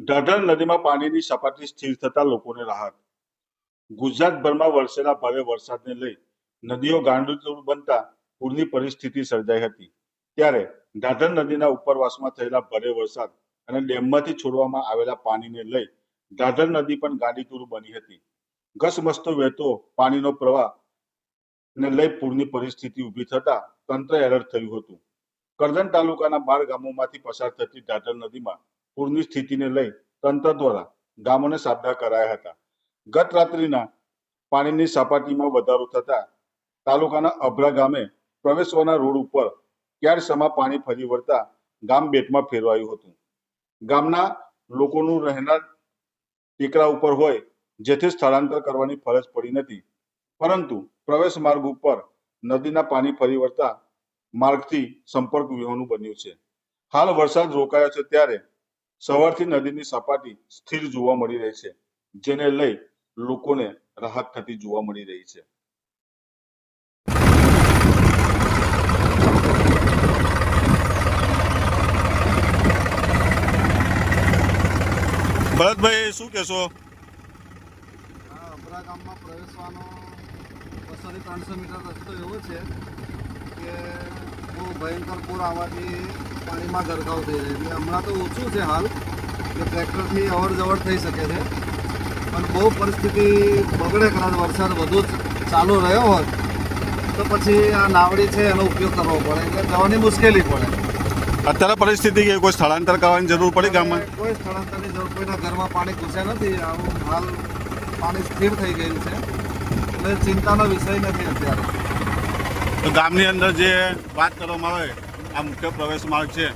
ઢાઢર નદીમાં પાણીની સપાટી સ્થિર થતા લોકોને રાહત. ગુજરાતભરમાં વરસેલા ભારે વરસાદને લઈ નદીઓ ગાંડોતુર બનતા પૂરની પરિસ્થિતિ સર્જાઈ હતી. ત્યારે ઢાઢર નદીના ઉપરવાસમાં થયેલા ભારે વરસાદ અને ડેમમાંથી છોડવામાં આવેલા પાણીને લઈ ઢાઢર નદી પણ ગાંડીતુર બની હતી. ઘસમસતો વહેતો પાણીનો પ્રવાહ ને લઈ પૂરની પરિસ્થિતિ ઊભી થતા તંત્ર એલર્ટ થયું હતું. કરજણ તાલુકાના બાર ગામોમાંથી પસાર થતી ઢાઢર નદીમાં પૂરની સ્થિતિને લઈ તંત્ર દ્વારા ગામોને સાબદા કરાયા હતા. ગત રાત્રિના પાણીની સપાટીમાં વધારો થતા તાલુકાના અભરા ગામે પ્રવેશવાના રોડ ઉપર ક્યારસમા પાણી ફરી વળતા ગામ બેટમાં ફેરવાયું હતું. ગામના લોકોનું રહેનાર ટેકરા ઉપર હોય જેથી સ્થળાંતર કરવાની ફરજ પડી નથી. પરંતુ પ્રવેશ માર્ગ ઉપર નદીના પાણી ફરી વળતા માર્ગથી સંપર્ક વિહોણું બન્યું છે. હાલ વરસાદ રોકાયો છે ત્યારે સવારથી નદીની સપાટી સ્થિર જોવા મળી રહી છે, જેને લઈ લોકોને રાહત થતી જોવા મળી રહી છે. ભરતભાઈ, શું કહેશો? અબરા ગામમાં પ્રવેશવાનો બસોથી ત્રણસો મીટર રસ્તો એવો છે કે બહુ ભયંકર પૂર આવવાથી પાણીમાં ગરકાવ થઈ જાય એટલે હમણાં તો ઓછું છે હાલ કે ટ્રેક્ટરથી અવર જવર થઈ શકે છે. પણ બહુ પરિસ્થિતિ બગડે કદાચ વરસાદ વધુ ચાલુ રહ્યો હોત તો પછી આ નાવડી છે એનો ઉપયોગ કરવો પડે એટલે જવાની મુશ્કેલી પડે. અત્યારે પરિસ્થિતિ કે કોઈ સ્થળાંતર કરવાની જરૂર પડી ગામમાં? કોઈ સ્થળાંતરની જરૂર કોઈના ઘરમાં પાણી ઘૂસ્યા નથી. આવું હાલ પાણી સ્થિર થઈ ગયું છે. એટલે ચિંતાનો વિષય નથી અત્યારે. તો ગામની અંદર જે વાત કરવામાં આવે, આ મુખ્ય પ્રવેશ માર્ગ છે,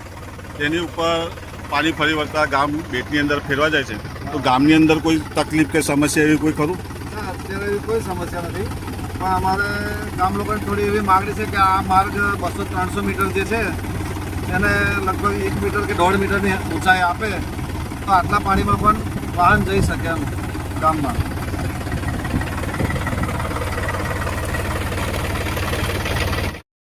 તેની ઉપર પાણી ફરી વળતા ગામ બેટની અંદર ફેરવા જાય છે. તો ગામની અંદર કોઈ તકલીફ કે સમસ્યા એવી કોઈ ખરું? અત્યારે એવી કોઈ સમસ્યા નથી. પણ અમારે ગામ લોકોને થોડી એવી માગણી છે કે આ માર્ગ બસો ત્રણસો મીટર જે છે, એને લગભગ એક મીટર કે દોઢ મીટરની ઊંચાઈ આપે, તો આટલા પાણીમાં પણ વાહન જઈ શકે એમ ગામમાં.